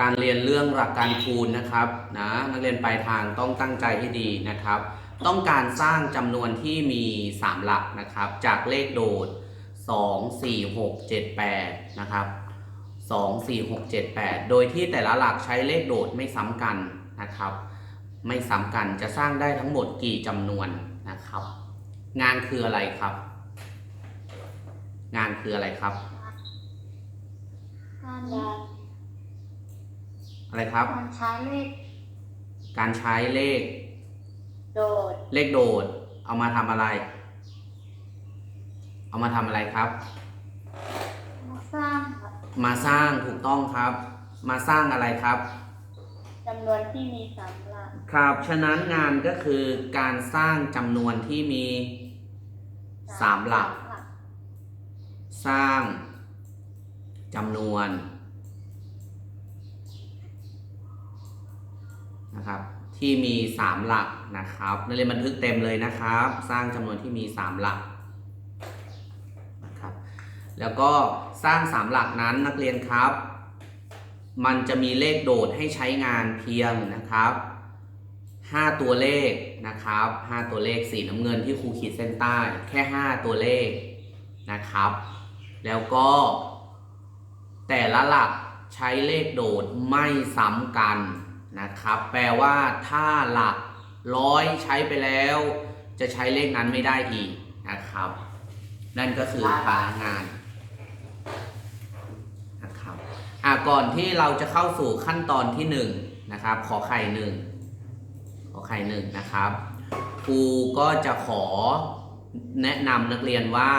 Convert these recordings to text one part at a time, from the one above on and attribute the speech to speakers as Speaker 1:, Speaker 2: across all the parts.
Speaker 1: การเรียนเรื่องหลักการคูณนะครับนะนักเรียนปลายทางต้องตั้งใจให้ดีนะครับ ต้องการสร้างจำนวนที่มี 3 หลักนะครับ จากเลขโดด 2 4 6 7 8 นะครับ 2 4 6 7 8 โดยที่แต่ละหลักใช้เลขโดดไม่ซ้ำกันนะครับ ไม่ซ้ำกันจะสร้างได้ทั้งหมดกี่จำนวนนะครับ งานคืออะไรครับ งานคืออะไรครับ
Speaker 2: การ
Speaker 1: อะไรครับ
Speaker 2: การใช้เลข
Speaker 1: การใช้เลข
Speaker 2: โดด
Speaker 1: เลขโดด เอามาทำอะไร เอามาทำอะไรครับ
Speaker 2: มาสร้าง
Speaker 1: มาสร้างถูกต้องครับ มาสร้างอะไรครับ
Speaker 2: จำนวนที่มีสามหลัก
Speaker 1: ครับ ฉะนั้นงานก็คือการสร้างจำนวนที่มี สามหลัก สร้างจำนวน นะครับ ที่มี 3 หลักนะครับนักเรียนบันทึกเต็มเลยนะครับ สร้างจำนวนที่มี 3 หลักนะครับ แล้วก็สร้าง 3 หลักนั้นนักเรียนครับ มันจะมีเลขโดดให้ใช้งานเพียงนะครับ 5 ตัวเลขนะครับ 5 ตัวเลขสีน้ำเงินที่ครูขีดเส้นใต้แค่ 5 ตัวเลขนะครับ แล้วก็แต่ละหลักใช้เลขโดดไม่ซ้ำกัน นะครับ แปลว่าถ้าหลักร้อยใช้ไปแล้ว จะใช้เลขนั้นไม่ได้อีกนะครับ นั่นก็คือพลังงานนะครับอะก่อนที่เราจะเข้าสู่ขั้นตอนที่หนึ่งนะครับ ขอไข่หนึ่งขอไข่หนึ่งนะครับครูก็จะขอแนะนำนักเรียนว่า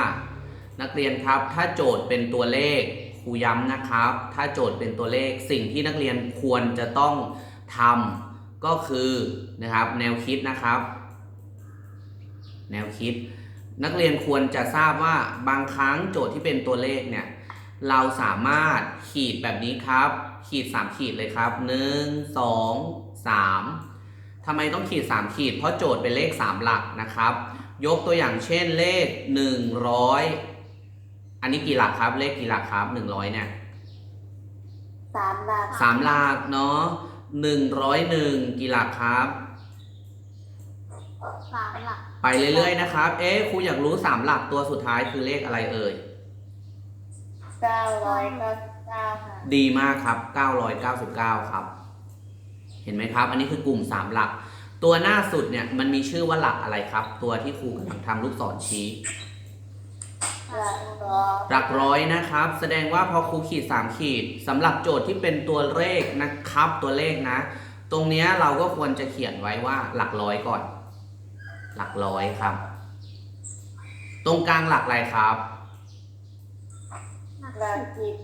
Speaker 1: นักเรียนครับถ้าโจทย์เป็นตัวเลขครูย้ำนะครับ ถ้าโจทย์เป็นตัวเลขสิ่งที่นักเรียนควรจะต้อง ทำก็คือนะครับแนวคิดนะครับ แนวคิด นักเรียนควรจะทราบว่าบางครั้งโจทย์ที่เป็นตัวเลขเนี่ยเราสามารถขีดแบบนี้ครับ ขีด 3 ขีดเลยครับ 1 2 3ทำไมต้องขีด 3 ขีด เพราะโจทย์เป็นเลข 3 หลักนะครับ ยกตัวอย่างเช่นเลข 100 อันนี้กี่หลักครับ เลขกี่หลักครับ 100เนี่ย
Speaker 2: สามหลัก
Speaker 1: สามหลักเนาะ 101กี่หลักครับ
Speaker 2: สามหลัก
Speaker 1: ไปเรื่อยๆนะครับ เอ๊ะครูอยากรู้3หลักตัวสุดท้ายคือเลขอะไรเอ่ย
Speaker 2: เก้าร้อยเก้าสิบเก้าค่ะ
Speaker 1: ดีมากครับ 999 ครับ เห็นไหมครับ อันนี้คือกลุ่ม 3 หลัก ตัวหน้าสุดเนี่ย มันมีชื่อว่าหลักอะไรครับ ตัวที่ครูกำลังทำลูกศรชี้
Speaker 2: หลักร้อย
Speaker 1: นะครับ แสดงว่าพอครูขีด 3 ขีดสำหรับโจทย์ที่เป็นตัวเลขนะครับตัวเลขนะ ตรงนี้เราก็ควรจะเขียนไว้ว่าหลักร้อยก่อน หลักร้อยครับ ตรงกลางหลักอะไรครับ
Speaker 2: หลักสิบ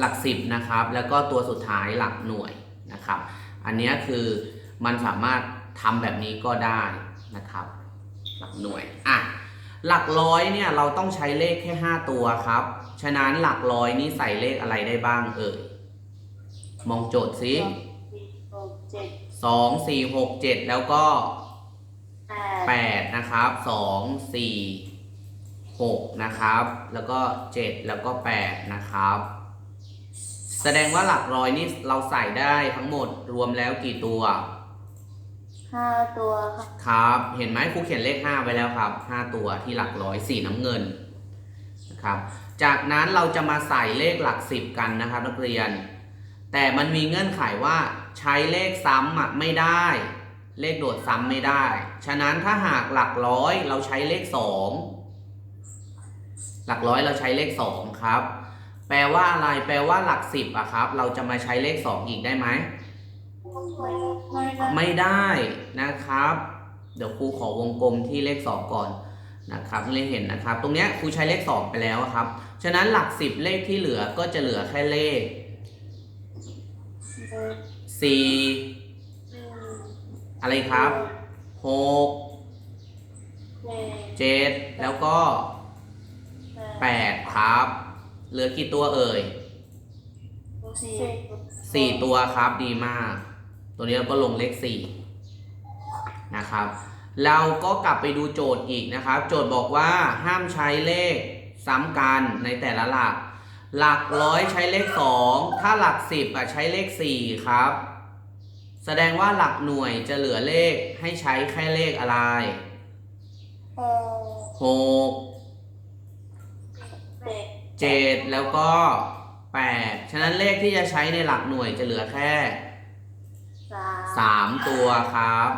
Speaker 1: หลักสิบนะครับ แล้วก็ตัวสุดท้ายหลักหน่วยนะครับ อันนี้คือมันสามารถทำแบบนี้ก็ได้นะครับ หลักหน่วยอะ หลักร้อยเนี่ยเราต้องใช้เลขแค่ 5 ตัวครับ ฉะนั้นหลักร้อยนี้ใส่เลขอะไรได้บ้างเอ่ย มองโจทย์สิ
Speaker 2: สิบหกเจ็ด
Speaker 1: สองสี่หกเจ็ดแล้วก็
Speaker 2: แป
Speaker 1: แป
Speaker 2: ด
Speaker 1: ดนะครับสองสี่หกนะครับ แล้วก็เจ็ดแล้วก็แปดนะครับ แสดงว่าหลักร้อยนี่เราใส่ได้ทั้งหมดรวมแล้วกี่ตัว
Speaker 2: ห้าตัวค่ะ
Speaker 1: ครับ เห็นไหมครูเขียนเลข 5 ไว้แล้วครับ 5 ตัวที่หลักร้อยสีน้ำเงินนะครับ จากนั้นเราจะมาใส่เลขหลัก 10 กันนะครับนักเรียน แต่มันมีเงื่อนไขว่าใช้เลขซ้ำไม่ได้ เลขโดดซ้ำไม่ได้ ฉะนั้นถ้าหากหลักร้อยเราใช้เลข 2 หลักร้อยเราใช้เลข 2 ครับ แปลว่าอะไร แปลว่าหลัก 10อะครับ เราจะมาใช้เลข 2 อีกได้ไหม
Speaker 2: ไม่ได้
Speaker 1: นะครับ เดี๋ยวครูขอวงกลมที่เลข 2 ก่อนนะครับเรียเห็นนะครับ ตรงนี้ครูใช้เลข 2 ไปแล้วครับ ฉะนั้นหลัก 10 เลขที่เหลือก็จะเหลือแค่เลข
Speaker 2: หนึ่ง
Speaker 1: 4อะไรครับ6
Speaker 2: เจ็ด
Speaker 1: 7แล้วก็
Speaker 2: แปด
Speaker 1: 8ครับ เหลือกี่ตัวเอ่ย
Speaker 2: สี่
Speaker 1: 4ตัวครับดีมาก ตัวนี้เราก็ลงเลข4นะครับ เราก็กลับไปดูโจทย์อีกนะครับ โจทย์บอกว่าห้ามใช้เลขซ้ำกันในแต่ละหลัก หลักร้อยใช้เลขสองถ้าหลักสิบอะใช้เลขสี่ครับ แสดงว่าหลักหน่วยจะเหลือเลขให้ใช้แค่เลขอะไร
Speaker 2: หก
Speaker 1: หก
Speaker 2: เจ็ด
Speaker 1: เจ็ดแล้วก็แปดฉะนั้นเลขที่จะใช้ในหลักหน่วยจะเหลือแค่
Speaker 2: สาม
Speaker 1: สามตัวครับ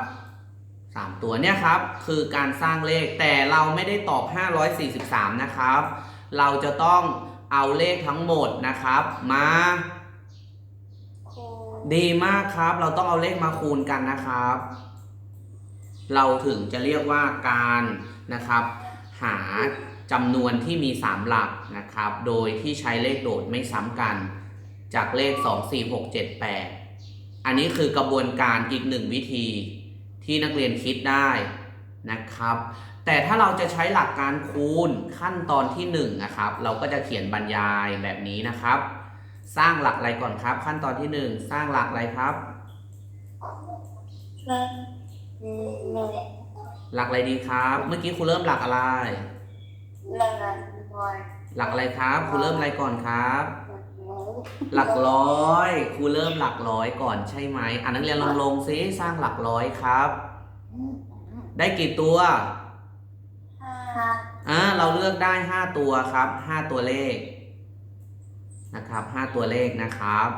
Speaker 1: สามตัวเนี่ยครับ คือการสร้างเลขแต่เราไม่ได้ตอบ 543 นะครับ เราจะต้องเอาเลขทั้งหมดนะครับ มา
Speaker 2: คูณ
Speaker 1: ดีมากครับ เราต้องเอาเลขมาคูณกันนะครับ เราถึงจะเรียกว่าการนะครับ หาจำนวนที่มี 3 หลักนะครับ โดยที่ใช้เลขโดดไม่ซ้ำกัน จากเลข 2 4 6 7 8 อันนี้คือกระบวนการอีกหนึ่งวิธีที่นักเรียนคิดได้นะครับ แต่ถ้าเราจะใช้หลักการคูณขั้นตอนที่1นงนะครับ เราก็จะเขียนบรรยายแบบนี้นะครับ สร้างหลักอะไรก่อนครับ ขั้นตอนที่ 1 สร้างหลักอะไรครับ
Speaker 2: หนึ่งหนึ่ง
Speaker 1: หลักอะไรดีครับ เมื่อกี้ครูเริ่มหลักอะไร
Speaker 2: หนึ่งร้อย
Speaker 1: หลักอะไรครับครูเริ่มอะไรก่อนครับ หลักร้อยครูเริ่มหลักร้อยก่อนใช่ไหมอ่านักเรียนลองลงซิสร้างหลักร้อยครับ ได้กี่ตัว
Speaker 2: ห้า
Speaker 1: อ่าเราเลือกได้5ตัวครับ5ตัวเลขนะครับ5ตัวเลขนะครับ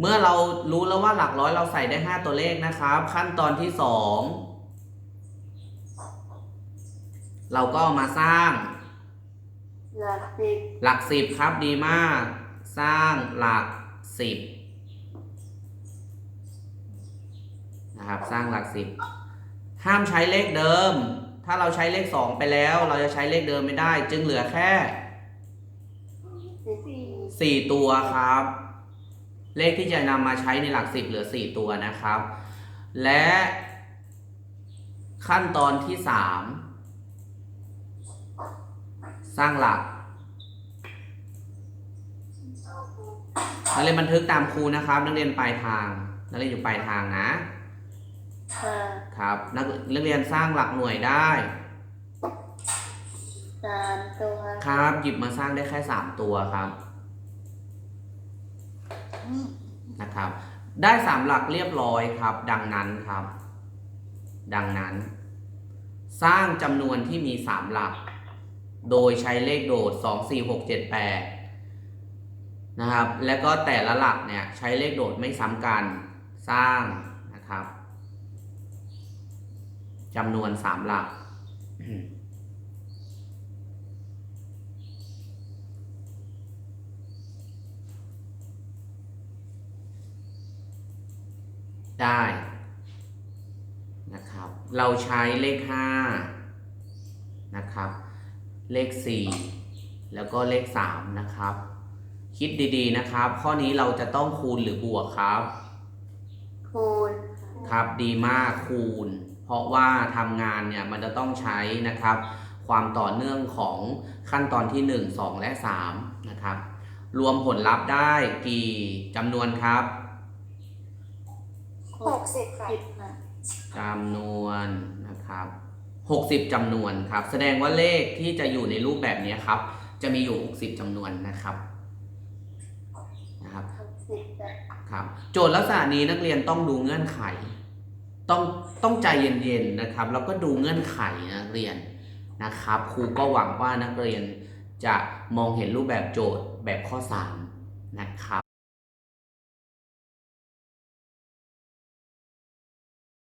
Speaker 1: เมื่อเรารู้แล้วว่าหลักร้อยเราใส่ได้5ตัวเลขนะครับ ขั้นตอนที่2เราก็เอามาสร้าง
Speaker 2: หลักสิบ
Speaker 1: หลักสิบครับดีมาก สร้างหลักสิบนะครับ สร้างหลักสิบห้ามใช้เลขเดิม ถ้าเราใช้เลขสองไปแล้ว เราจะใช้เลขเดิมไม่ได้ จึงเหลือแค่สี่ตัวครับ เลขที่จะนำมาใช้ในหลักสิบเหลือสี่ตัวนะครับ และขั้นตอนที่สามสร้างหลัก นักเรียนบันทึกตามครูนะครับ นักเรียนปลายทาง นักเรียนอยู่ปลายทางนะ
Speaker 2: ห้า
Speaker 1: ครับ นักนักเรียนสร้างหลักหน่วยได้
Speaker 2: สามตัว
Speaker 1: ครับ หยิบมาสร้างได้แค่สามตัวครับนะครับ ได้สามหลักเรียบร้อยครับ ดังนั้นครับ ดังนั้น สร้างจำนวนที่มีสามหลัก โดยใช้เลขโดดสองสี่หกเจ็ดแปด นะครับ แล้วก็แต่ละหลักเนี่ยใช้เลขโดดไม่ซ้ำกันสร้างนะครับจำนวนสามหลัก ได้นะครับ เราใช้เลข5นะครับ เลข4แล้วก็เลข3นะครับ คิดดีๆนะครับ ข้อนี้เราจะต้องคูณหรือบวกครับ
Speaker 2: คูณ
Speaker 1: ครับดีมากคูณ เพราะว่าทำงานเนี่ยมันจะต้องใช้นะครับ ความต่อเนื่องของขั้นตอนที่ 1 2 และ3นะครับ รวมผลลัพธ์ได้กี่จำนวนครับ
Speaker 2: หกสิบค่ะ
Speaker 1: จำนวนนะครับ60จำนวนครับ แสดงว่าเลขที่จะอยู่ในรูปแบบนี้ครับ จะมีอยู่ 60จำนวนนะครับนะครับ
Speaker 2: หก สิบจ้ะ
Speaker 1: ครับ โจทย์ลักษณะนี้นักเรียนต้องดูเงื่อนไข ต้องต้องใจเย็นๆนะครับ แล้วก็ดูเงื่อนไขนะนักเรียนนะครับ ครูก็หวังว่านักเรียนจะมองเห็นรูปแบบโจทย์แบบข้อ 3 นะครับ